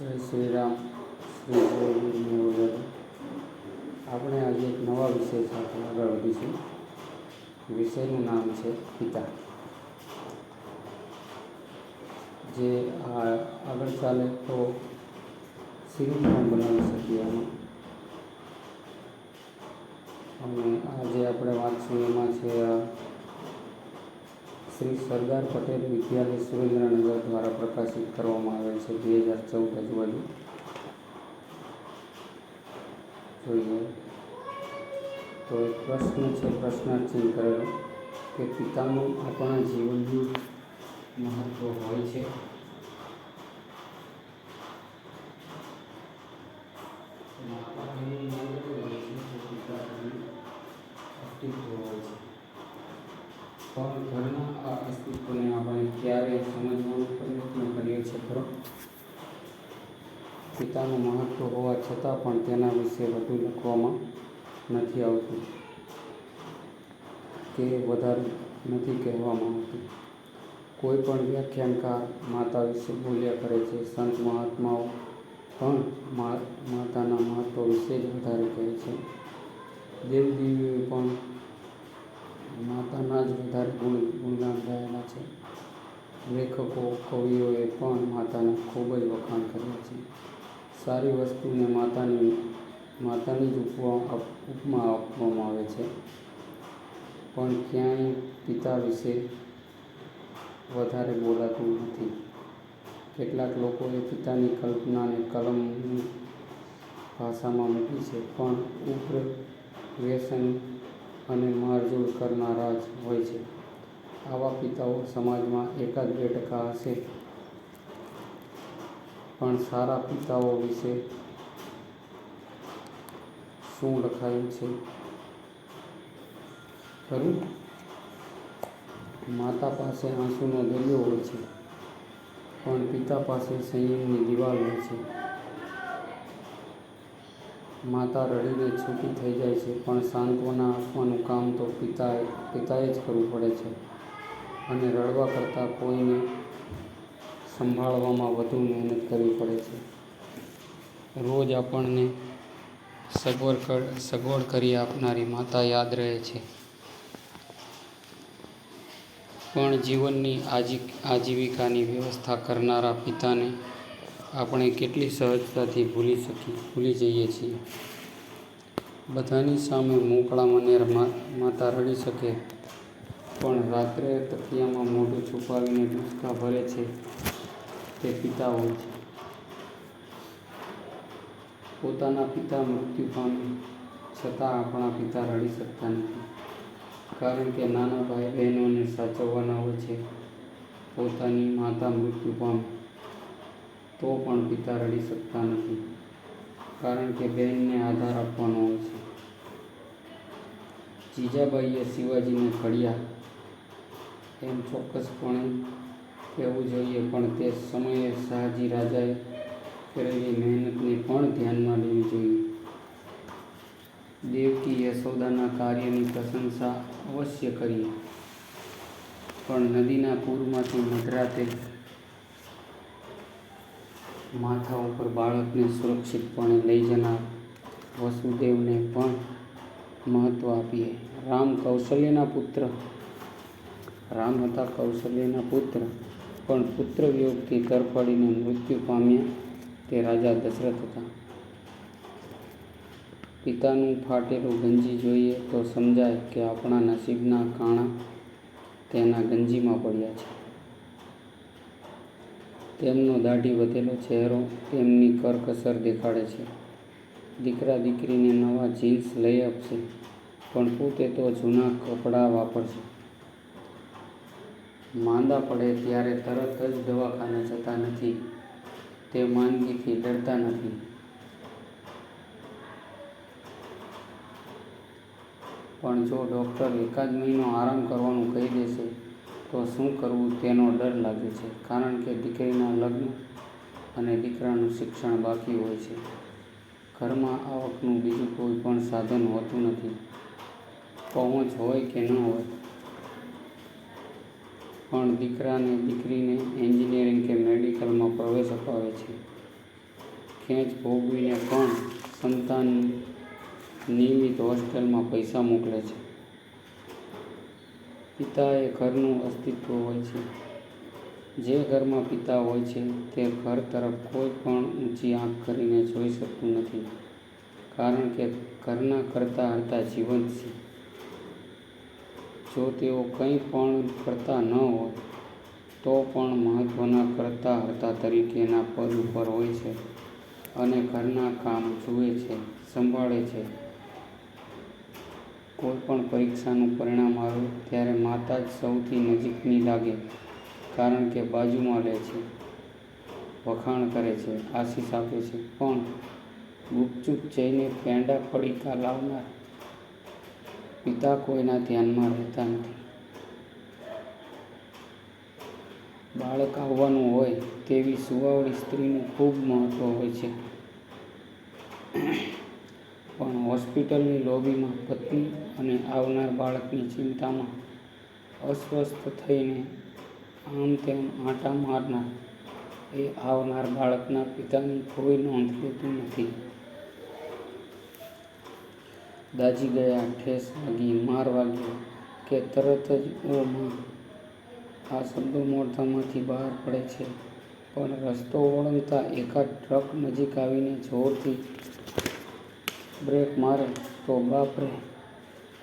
જય શ્રી રામ. શ્રી વગેરે આપણે આજે એક નવા વિષય સાથે આગળ વધીશું. વિષયનું નામ છે પિતા. જે આ આગળ ચાલે તો સિરીઝ બનાવી શકીએ એમાં અને આજે આપણે વાંચશું એમાં છે આ શ્રી સરદાર પટેલ વિદ્યાલય સુરેન્દ્રનગર દ્વારા પ્રકાશિત કરવામાં આવેલ છે. બે હજાર ચૌદ આજુબાજુ જોઈએ. તો એક પ્રશ્ન છે પ્રશ્નાર્થિ કરેલો, કે પિતાનું આપણા જીવનનું મહત્ત્વ હોય છે એમાં આપણા જીવનનું મહત્વ હોય છે કે પિતાનું અસ્તિત્વ હોય છે પણ ઘરના આ અસ્તિત્વને આપણે ક્યારે સમજવાનો પ્રયત્ન કરીએ છીએ ખરો પિતાનું મહત્વ હોવા છતાં પણ તેના વિશે વધુ લખવામાં નથી આવતું. કે વધારે નથી કહેવામાં આવતું. કોઈ પણ વ્યાખ્યાનકાર માતા વિશે બોલ્યા કરે છે. સંત મહાત્માઓ પણ માતાના મહત્વ વિશે જ વધારે કહે છે. દેવદેવીઓ પણ માતાના જ વધારે ગુણ, ગુણગાન ગાયેલા છે. લેખકો, કવિઓએ પણ માતાના ખૂબ જ વખાણ કર્યા છે. સારી વસ્તુને માતાની માતાની જ ઉપમા ઉપમા આપવામાં આવે છે. પણ ક્યાંય પિતા વિશે વધારે બોલાતું નથી. કેટલાક લોકોએ પિતાની કલ્પનાને કલમની ભાષામાં મૂકી છે, પણ ઉગ્ર વ્યસન અને મારઝૂડ કરનારા જ હોય છે. આવા પિતાઓ સમાજમાં એકાદ બે ટકા હશે. પણ સારા પિતાઓ વિશે શું લખાયું છે? ખરું? માતા પાસે આંસુનો દરિયો હોય છે, પણ પિતા પાસે સંયમની દિવાલ હોય છે. માતા રડીને છૂટી થઈ જાય છે, પણ સાંત્વના આપવાનું કામ તો પિતાએ પિતાએ જ કરવું પડે છે. અને રડવા કરતાં કોઈને સંભાળવામાં વધુ મહેનત કરવી પડે છે. રોજ આપણને સગવડ સગવડ કરી આપનારી માતા યાદ રહે છે. પણ જીવનની આજી, આજીવિકાની વ્યવસ્થા કરનારા પિતાને આપણે કેટલી સહજતાથી ભૂલી શકી, ભૂલી જઈએ છીએ. બધાની સામે મોકળા મને માતા રડી શકે. પણ રાત્રે તકિયામાં મોઢું છુપાવીને ડૂસકા ભરે છે. તે પિતા હોય છે. પોતાના પિતા મૃત્યુ પામે, છતાં આપણા પિતા રડી શકતા નથી. કારણ કે નાના ભાઈ બહેનોને સાચવવાના હોય છે. પોતાની માતા મૃત્યુ પામે, તો પણ પિતા રડી શકતા નથી. કારણ કે બહેનને આધાર આપવાનો હોય છે. જીજાબાઈએ શિવાજીને ઘડ્યા, એમ ચોક્કસપણે કહેવું જોઈએ, પણ તે સમયે શાહજી રાજાએ કરેલી મહેનતને પણ ધ્યાનમાં લેવી જોઈએ. દેવકી યશોદાના કાર્યની પ્રશંસા અવશ્ય કરી. પણ નદીના પૂરમાંથી મધરાતે માથા ઉપર બાળકને સુરક્ષિતપણે લઈ જનાર વસુદેવને પણ મહત્ત્વ આપીએ. રામ કૌશલ્યના પુત્ર. રામ હતા કૌશલ્યના પુત્ર. પણ પુત્ર વિયોગથી તરફડીને મૃત્યુ પામ્યા તે રાજા દશરથ હતા. પિતાનું ફાટેલું ગંજી જોઈએ તો સમજાય કે આપણા નસીબના કાણા તેના ગંજીમાં પડ્યા છે. તેમનો દાઢી વધેલો ચહેરો તેમની કરકસર દેખાડે છે. દીકરા દીકરીને નવા જીન્સ લઈ આપશે, પણ પોતે તો જૂના કપડાં વાપરશે. માંદા પડે ત્યારે તરત જ દવાખાને જતા નથી. તે માંદગીથી ડરતા નથી. પણ જો ડૉક્ટર એકાદ મહિનો આરામ કરવાનું કહી દેશે, તો શું કરવું તેનો ડર લાગે છે. કારણ કે દીકરીના લગ્ન અને દીકરાનું શિક્ષણ બાકી હોય છે. ઘરમાં આવકનું બીજું કોઈ પણ સાધન હોતું નથી. પહોંચ હોય કે ન હોય પણ દીકરાને, દીકરીને એન્જિનિયરિંગ કે મેડિકલમાં પ્રવેશ અપાવે છે. ખેંચ ભોગવીને પણ સંતાન નિયમિત હોસ્ટેલમાં પૈસા મોકલે છે. પિતા એ ઘરનું અસ્તિત્વ હોય છે. જે ઘરમાં પિતા હોય છે તે ઘર તરફ કોઈ પણ ઊંચી આંખ કરીને જોઈ શકતું નથી. કારણ કે ઘરના કરતા હરતા જીવંત છે. જો તેઓ કંઈ પણ કરતા ન હોય, તો પણ મહત્ત્વના કરતા હરતા તરીકેના પદ ઉપર હોય છે અને ઘરના કામ જુએ છે, સંભાળે છે. કોઈ પણ પરીક્ષાનું પરિણામ આવે ત્યારે માતા જ સૌથી નજીકની લાગે, કારણ કે બાજુમાં લે છે, વખાણ કરે છે, આશીષ આપે છે. પણ ગુપચૂપ જઈને પેંડા પડીકા લાવનાર પિતા કોઈના ધ્યાનમાં રહેતા નથી. બાળક આવવાનું હોય તેવી સુવાવડી સ્ત્રીનું ખૂબ મહત્ત્વ હોય છે. પણ હોસ્પિટલની લોબીમાં પત્ની અને આવનાર બાળકની ચિંતામાં અસ્વસ્થ થઈને આમ તેમ આંટા મારનાર એ આવનાર બાળકના પિતાની કોઈ નોંધ લેતું નથી. દાજી ગયા ઠેસ વાગી માર વાગ્યો કે તરત જ ઓ આ શબ્દો મોઢામાંથી બહાર પડે છે. પણ રસ્તો ઓળંગતા એકાદ ટ્રક નજીક આવીને જોરથી બ્રેક મારે તો બાપરે,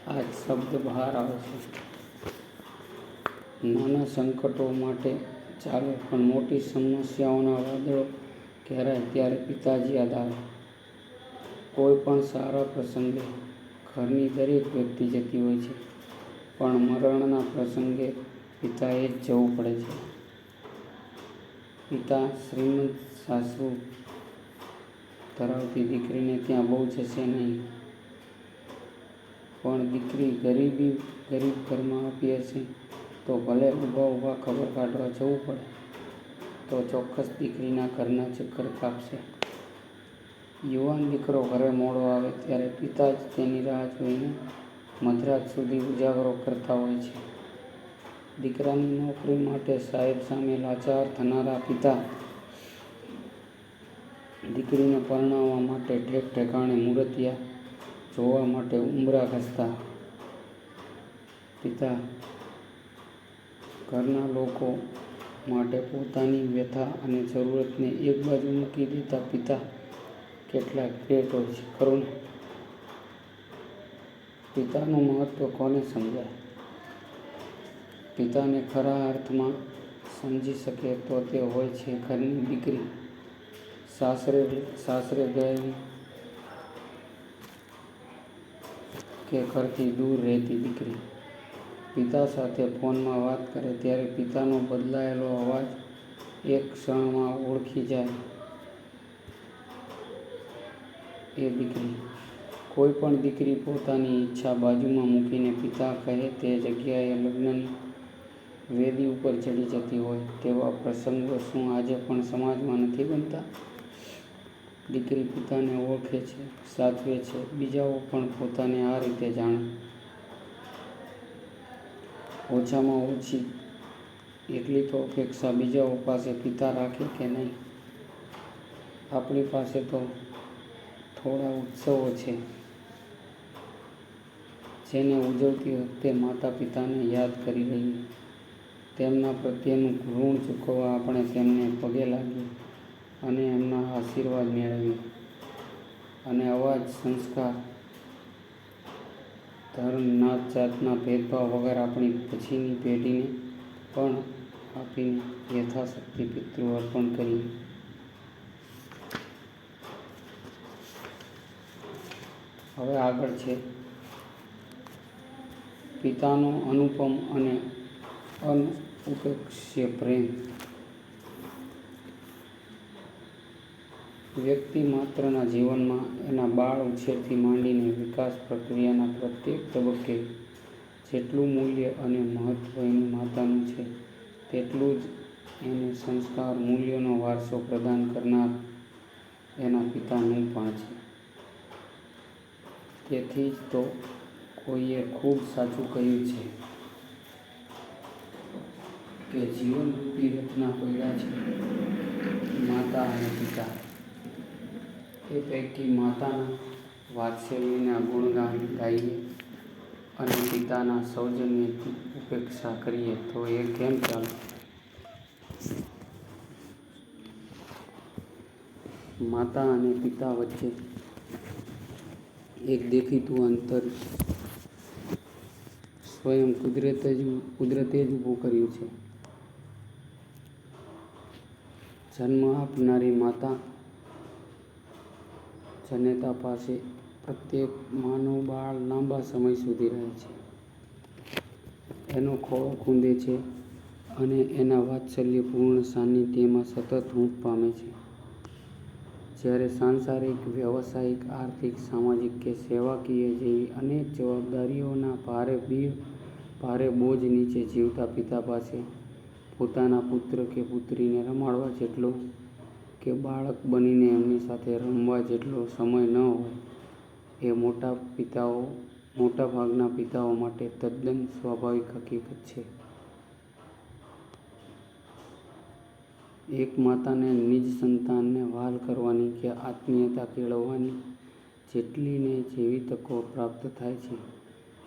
આ જ શબ્દ બહાર આવે છે. નાના સંકટો માટે ચાલે, પણ મોટી સમસ્યાઓના વાદળો ઘેરાય ત્યારે પિતાજી યાદ આવે. કોઈ પણ સારા પ્રસંગે ઘરની દરેક વ્યક્તિ જતી હોય છે. પણ મરણના પ્રસંગે પિતાએ જ જવું પડે છે. પિતા શ્રીમંત સાસુ ધરાવતી દીકરીને ત્યાં બહુ જશે નહીં. પણ દીકરી ગરીબી, ગરીબ ઘરમાં આપી હશે તો ભલે ઊભા ઊભા ખબર કાઢવા જવું પડે. તો ચોક્કસ દીકરીના ઘરના ચક્કર કાપશે. યુવાન દીકરો ઘરે મોડો આવે ત્યારે પિતા જ તેની રાહ જોઈને મધરાત સુધી ઉજાગરો કરતા હોય છે. દીકરાની નોકરી માટે સાહેબ સામે લાચાર થનારા પિતા દીકરીને પરણાવવા માટે ઠેક ઠેકાણે મૂર્તિયા જોવા માટે ઉંબરા ઘસતા. પિતા ઘરના લોકો માટે પોતાની વ્યથા અને જરૂરતને એક બાજુ મૂકી દેતા પિતા કેટલા ગ્રેટ હોય છે, ખરું ને? પિતાનું મહત્ત્વ કોને સમજાય? પિતાને ખરા અર્થમાં સમજી શકે તો તે હોય છે ઘરની દીકરી. સાસરે સાસરે ગયેલી કે ઘરથી દૂર રહેતી દીકરી. પિતા સાથે ફોનમાં વાત કરે ત્યારે પિતાનો બદલાયેલો અવાજ એક ક્ષણમાં ઓળખી જાય. એ દીકરી. કોઈ પણ દીકરી પોતાની ઈચ્છા બાજુમાં મૂકીને પિતા કહે તે જગ્યાએ લગ્નની વેદી ઉપર ચડી જતી હોય તેવા પ્રસંગો શું આજે પણ સમાજમાં નથી બનતા? દીકરી પિતાને ઓળખે છે, સાચવે છે, બીજાઓ પણ પોતાને આ રીતે જાણે. ઓછામાં ઓછી એટલી તો અપેક્ષા બીજાઓ પાસે પિતા રાખે કે નહીં? આપણી પાસે તો થોડા ઉત્સવો છે, જેને ઉજવતી વખતે માતા પિતાને યાદ કરી લઈએ તેમના પ્રત્યેનું ઋણ ચૂકવવા આપણે તેમને પગે લાગીએ અને એમના આશીર્વાદ મેળવીએ અને આવા જ સંસ્કાર, ધર્મ, નાત જાતના ભેદભાવ વગર આપણી પછીની પેઢીને પણ આપીને યથાશક્તિ પિતૃ અર્પણ કરીએ. હવે આગળ છે. પિતાનો અનુપમ અને અનઉપેક્ષ્ય પ્રેમ. વ્યક્તિ માત્રના જીવનમાં એના બાળ ઉછેરથી માંડીને વિકાસ પ્રક્રિયાના પ્રત્યેક તબક્કે જેટલું મૂલ્ય અને મહત્ત્વ એની માતાનું છે, તેટલું જ એને સંસ્કાર મૂલ્યનો વારસો પ્રદાન કરનાર એના પિતાનું પણ છે. તેથી જ તો કોઈએ ખૂબ સાચું કહ્યું છે કે જીવનરૂપી રચના પૈડા છે માતા અને પિતા. એ પૈકી માતાના વાત્સલ્યના ગુણગાન ગાઈએ અને પિતાના સૌજન્યની ઉપેક્ષા કરીએ તો એ કેમ ચાલે? માતા અને પિતા વચ્ચે એક દેખીતું અંતર સ્વયં કુદરતે જ કુદરતે જ ઊભું કર્યું છે. જન્મ આપનારી માતા જનેતા પાસે પ્રત્યેક માનવ બાળ લાંબા સમય સુધી રહે છે. એનો ખોળો ખૂંદે છે અને એના વાત્સલ્યપૂર્ણ સાનિધ્યમાં સતત ઊંઘ પામે છે. જ્યારે સાંસારિક, વ્યવસાયિક, આર્થિક, સામાજિક કે સેવાકીય જેવી અનેક જવાબદારીઓના ભારે બી ભારે બોજ નીચે જીવતા પિતા પાસે પોતાના પુત્ર કે પુત્રીને રમાડવા જેટલો કે બાળક બનીને એમની સાથે રમવા જેટલો સમય ન હોય, એ મોટા પિતાઓ, મોટાભાગના પિતાઓ માટે તદ્દન સ્વાભાવિક હકીકત છે. એક માતાને નિજ સંતાનને વ્હાલ કરવાની કે આત્મીયતા કેળવવાની જેટલીને જેવી તકો પ્રાપ્ત થાય છે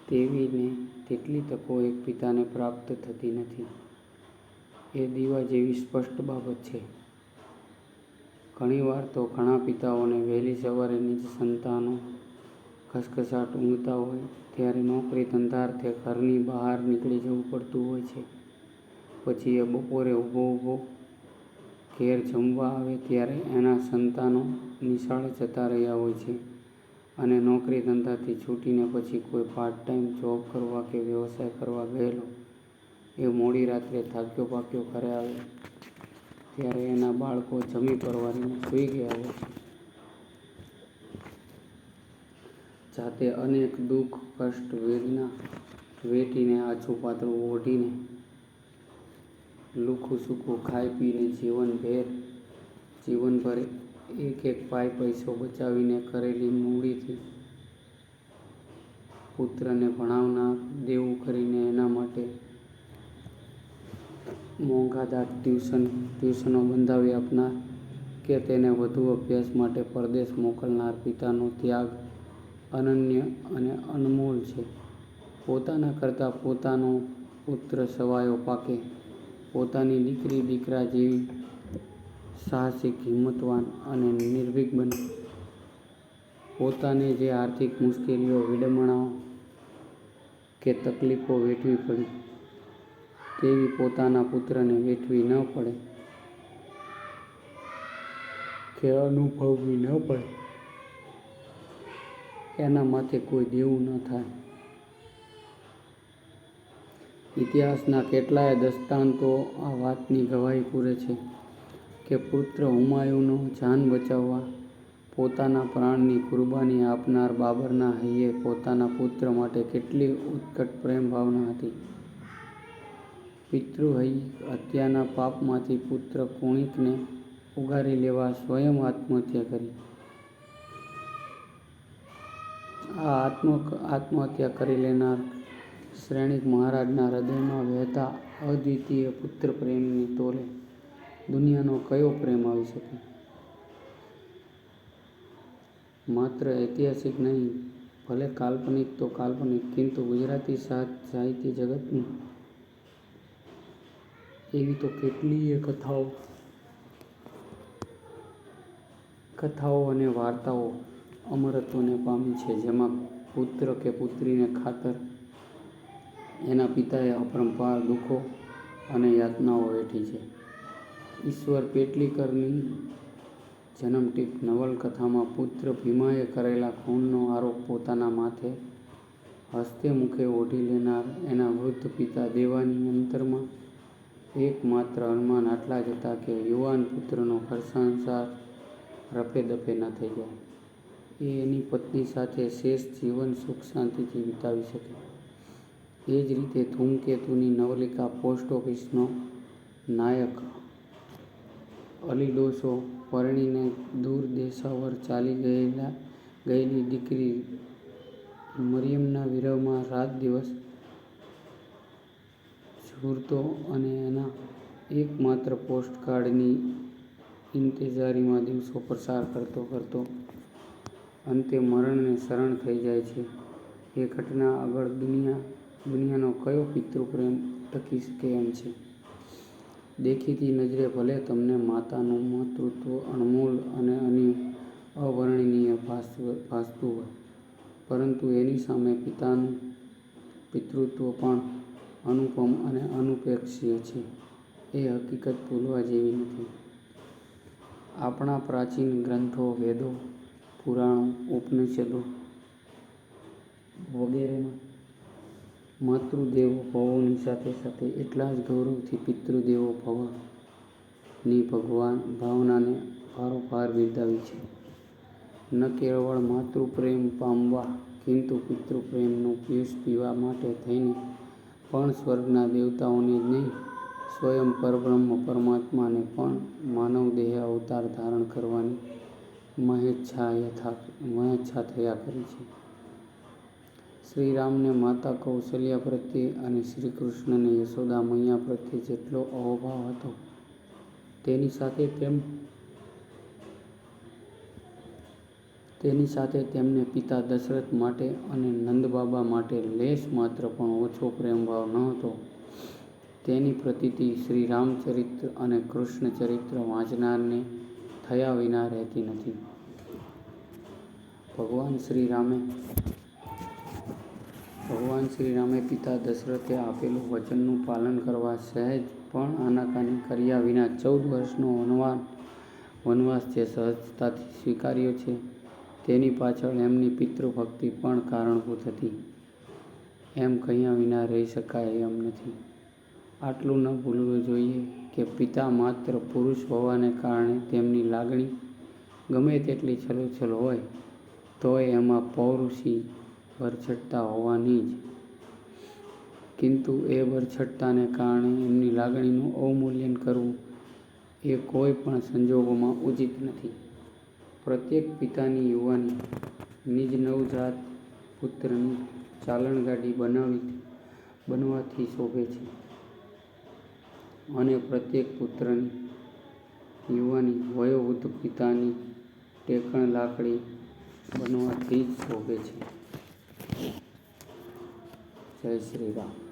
તેવીને તેટલી તકો એક પિતાને પ્રાપ્ત થતી નથી. એ દીવા જેવી સ્પષ્ટ બાબત છે. ઘણીવાર તો ઘણા પિતાઓને વહેલી સવારે નિજ સંતાનો ખસખસાટ ઊંઘતા હોય, ત્યારે નોકરી ધંધાર્થે ઘરની બહાર નીકળી જવું પડતું હોય છે. પછી એ બપોરે ઊભો ઊભો ઘેર જમવા આવે ત્યારે એના સંતાનો નિશાળે જતા રહ્યા હોય છે અને નોકરી ધંધાથી છૂટીને પછી કોઈ પાર્ટ ટાઈમ જોબ કરવા કે વ્યવસાય કરવા ગયેલો, એ મોડી રાત્રે થાક્યો પાક્યો ઘરે આવે. ત્યારે એના બાળકો જમી પરવારીને સૂઈ ગયા હોય છે. જાતે અનેક દુઃખ, કષ્ટ, વેદના વેઠીને આછું પાતળું ઓઢીને લુખું સૂકું ખાઈ પીને જીવનભેર, જીવનભર એક એક પાય પૈસો બચાવીને કરેલી મૂડીથી પુત્રને ભણાવનાર, દેવું કરીને એના માટે મોંઘાદાટ ટ્યુશન, ટ્યુશનો બંધાવી આપનાર કે તેને વધુ અભ્યાસ માટે પરદેશ મોકલનાર પિતાનો ત્યાગ અનન્ય અને અનમોલ છે. પોતાના કરતાં પોતાનો પુત્ર સવાયો પાકે. પોતાની દીકરી, દીકરા જેવી સાહસિક, હિંમતવાન અને નિર્ભીક બને. પોતાને જે આર્થિક મુશ્કેલીઓ વિડંબણાઓ કે તકલીફો વેઠવી પડી, તેવી પોતાના પુત્રને વેઠવી ન પડે, કે અનુભવવી ન પડે, એના માથે કોઈ દેવું ન થાય. ઇતિહાસના કેટલાય દસ્તાંતો આ વાતની ગવાહી પૂરે છે કે પુત્ર હુમાયુનો જાન બચાવવા પોતાના પ્રાણની કુરબાની આપનાર બાબરના હૈયે પોતાના પુત્ર માટે કેટલી ઉત્કટ પ્રેમ ભાવના હતી. પિતૃહૈ હત્યાના પાપમાંથી પુત્ર કુણિકને ઉગારી લેવા સ્વયં આત્મહત્યા કરી. આ આત્મ આત્મહત્યા કરી લેનાર શ્રેણિક મહારાજના હૃદયમાં વહેતા અદ્વિતીય પુત્ર પ્રેમની તોલે દુનિયાનો કયો પ્રેમ આવી શકે? માત્ર ઐતિહાસિક નહીં, ભલે કાલ્પનિક તો કાલ્પનિક, કિંતુ ગુજરાતી સાહિત્ય જગતની એવી તો કેટલીય કથાઓ કથાઓ અને વાર્તાઓ અમરત્વને પામી છે, જેમાં પુત્ર કે પુત્રીને ખાતર એના પિતાએ અપરંપાર દુઃખો અને યાતનાઓ વેઠી છે. ઈશ્વર પેટલીકરની જન્મટીપ નવલકથામાં પુત્ર ભીમાએ કરેલા ખૂનનો આરોપ પોતાના માથે હસ્તે મુખે ઓઢી લેનાર એના વૃદ્ધ પિતા દેવાની અંતરમાં એકમાત્ર અનુમાન આટલા જ હતા કે યુવાન પુત્રનો ઘરસંસાર રફે દફે ન થઈ જાય. એ એની પત્ની સાથે શેષ જીવન સુખ શાંતિથી વિતાવી શકે. એ જ રીતે ધૂમકેતુની નવલિકા પોસ્ટ ઓફિસનો નાયક અલીડોસો પરણીને દૂર દેશાવર ચાલી ગયેલા, ગયેલી દીકરી મરિયમના વિરહમાં રાત દિવસ ઝૂરતો અને એના એકમાત્ર પોસ્ટકાર્ડની ઇંતેજારીમાં દિવસો પસાર કરતો કરતો અંતે મરણને શરણ થઈ જાય છે. એ ઘટના આગળ દુનિયા દુનિયાનો કયો પિતૃપ્રેમ ટકી શકે એમ છે? દેખીતી નજરે ભલે તમને માતાનું માતૃત્વ અણમોલ અને અન્ય અવર્ણનીય ભાસતું હોય, પરંતુ એની સામે પિતાનું પિતૃત્વ પણ અનુપમ અને અનુપેક્ષીય છે. એ હકીકત ભૂલવા જેવી નથી. આપણા પ્રાચીન ગ્રંથો, વેદો, પુરાણો, ઉપનિષદો વગેરેમાં માતૃદેવો ભવોની સાથે સાથે એટલા જ ગૌરવથી પિતૃદેવો ભવની ભગવાન ભાવનાને ભારોભાર બિરદાવી છે. ન કેવળ માતૃપ્રેમ પામવા, કિંતુ પિતૃપ્રેમનું પિયુષ પીવા માટે થઈને, પણ સ્વર્ગના દેવતાઓને જ નહીં, સ્વયં પરબ્રહ્મ પરમાત્માને પણ માનવ દેહ અવતાર ધારણ કરવાની મહેચ્છા યથા, મહેચ્છા થયા કરી છે. શ્રીરામને માતા કૌશલ્યા પ્રત્યે અને શ્રી કૃષ્ણને યશોદા મૈયા પ્રત્યે જેટલો અહોભાવ હતો, તેની સાથે તેમ તેની સાથે તેમને પિતા દશરથ માટે અને નંદબાબા માટે લેશ માત્ર પણ ઓછો પ્રેમભાવ ન હતો. તેની પ્રતીતિ શ્રી રામચરિત્ર અને કૃષ્ણ ચરિત્ર વાંચનારને થયા વિના રહેતી નથી. ભગવાન શ્રી રામે ભગવાન શ્રી રામે પિતા દશરથે આપેલું વચનનું પાલન કરવા સહેજ પણ આનાકાની કર્યા વિના ચૌદ વર્ષનો વનવાન વનવાસ જે સહજતાથી સ્વીકાર્યો છે, તેની પાછળ એમની પિતૃભક્તિ પણ કારણભૂત હતી. એમ કહ્યા વિના રહી શકાય એમ નથી. આટલું ન ભૂલવું જોઈએ કે પિતા માત્ર પુરુષ હોવાને કારણે તેમની લાગણી ગમે તેટલી છલોછલ હોય, તોય એમાં પૌરુષી વરછટતા હોવાની જ. કિંતુ એ વરછટતાને કારણે એમની લાગણીનું અવમૂલ્યન કરવું એ કોઈ પણ સંજોગોમાં ઉચિત નથી. પ્રત્યેક પિતાની યુવાની નિજ નવજાત પુત્રની ચાલણગાડી બનાવી બનવાથી શોભે છે. અને પ્રત્યેક પુત્રની યુવાની વયોવૃદ્ધ પિતાની ટેકણ લાકડી બનવાથી જ શોભે છે. જય શ્રી રામ